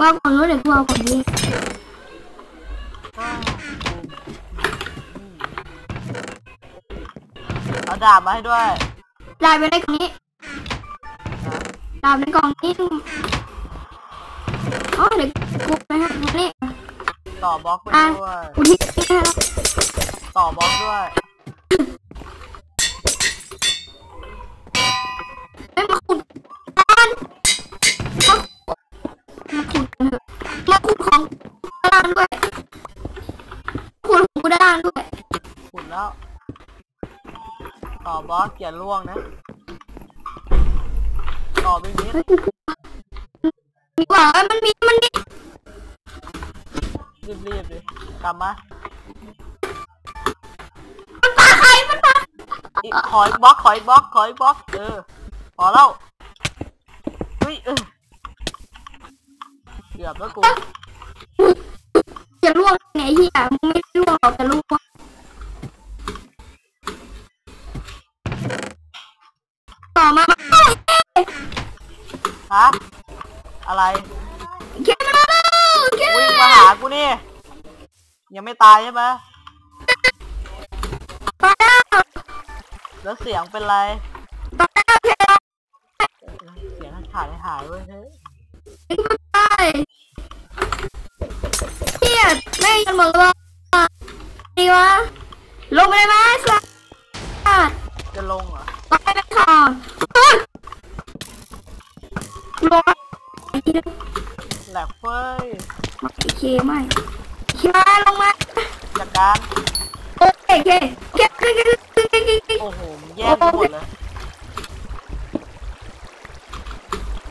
วางก่อนนู้นเดี๋ยวกูเอาก่อนนี้เอาดาบมาให้ด้วยดาบไปในกล่องนี้ดาบในกล่องนี้อ๋อเดี๋ยวกูไปให้ตรงนี้ต่อบล็อกไปอะด้วย กูทิ้งให้แล้วต่อบล็อกด้วยเอ้ยมาขุด มาขุดกันเถอะมาขุดของด้านด้วยขุดของกูด้านด้วยขุดแล้ว ต่อบล็อกอย่าล่วงนะ ต่อไปนิดเฮ้ยกูกลัวมีกว่าเอ้ยมันมีมันมีรีบๆดิกลับมามันปาใครมันปาอีกขออีกบล็อกขออีกบล็อกขออีกบล็อกเออพอแล้วเฮ้ยเออเกือบแล้วกูจะล่วงไงเฮียมึงไม่ล่วงหรอกจะล่วงต่อมาฮะอะไรเขียนมาแล้วเขียนวิ่งมาหากูนี่ ยังไม่ตายใช่ไหมต่อแล้วแล้วเสียงเป็นไรต่อแล้วเขียนแล้วเสียงหายหายเว้ยเฮ้ยไปเฮีย กันหมดเลยดีวะลงไปไหมสัสจะลงเหรอไปไปค่ะลงแหลกเฟ้ยโอเคไม่เคมาลงมาจัดการโอเคโอเคโอเคโอ้โหแย่หมดเลย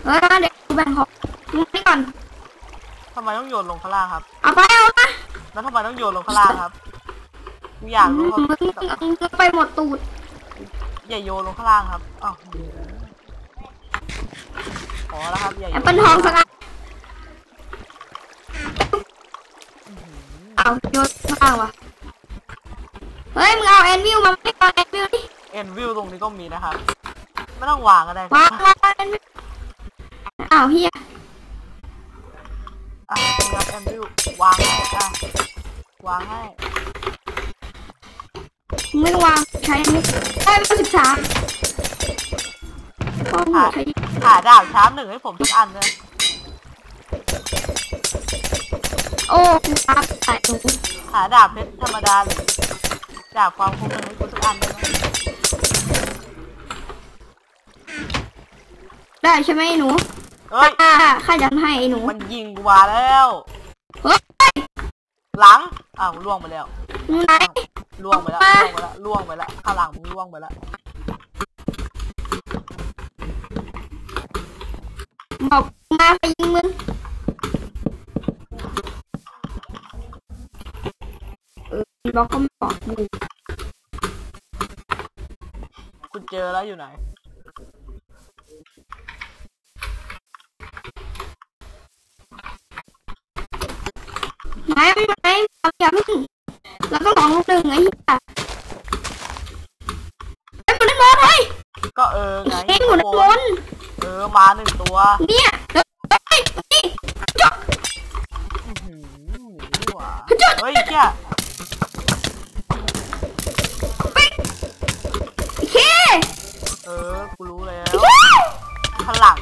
เออเดี๋ยวแบ่งของนี่ก่อนทำไมต้องโยนลงข้างล่างครับ เอาไปเอา แล้วทำไมต้องโยนลงข้างล่างครับกูอยากมึรู้งครับมึงไปหมดตูด อย่าโยนลงข้างล่างครับอ้าวขอแล้วครับอย่าโยแอนปเปิลทองสักอันเอาโยนข้างวะเฮ้ย มึงเอาแอนวิวมาไม่เอาแอนวิวนี่เอ็นวิวตรงนี้ก็มีนะครับ ไม่ต้องวางก็ได้ครับวางวางแอนวิวอ้าวเฮีย อะนี่ครับเอ็นวิววางให้อะวางให้ไม่วางใช้อันนี้ไมาสิบสามโอ้โหใช้หาดาบชาร์ปหนึ่งให้ผมทุกอันเลยโอ้กูตามใส่หนูหาดาบเพชรธรรมดาหรือดาบความคมหนึ่งให้กูทุกอันเลยได้ใช่ไหมหนู เฮ้ยอ่าข้าจะให้ไอ้หนูมันยิงกูมาแล้ว เฮ้ยหลังอ้าวล่วงไปแล้วหนูไหนล่วงไปแล้วมาล่วงไปแล้วล่วงไปแล้วข้างหลังมึงล่วงไปแล้วบอกมาไปยิงมึงเออเราก็ไม่บอกมึงกูเจอแล้วอยู่ไหน ไหนไหนทำอย่าเพิ่งเราต้องลองลูกหนึ่งไอ้เหี้ยไอ้ยมันเล่นบอลเฮ้ยก็เออไงเฮ้ยหมุนบนเออมาหนึ่งตัว เนี่ยเฮ้ยนี่จบอื้อหือหนีดีกว่าเฮ้ยเจ้ยโอเคเออกูรู้แล้วข้างหลัง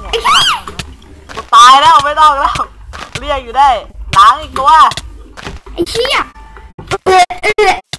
เนี่ยข้างหลังกูตายแล้วไม่ต้องแล้ว เรียกอยู่ได้าอีกตัว ไอ้เชี่ยเ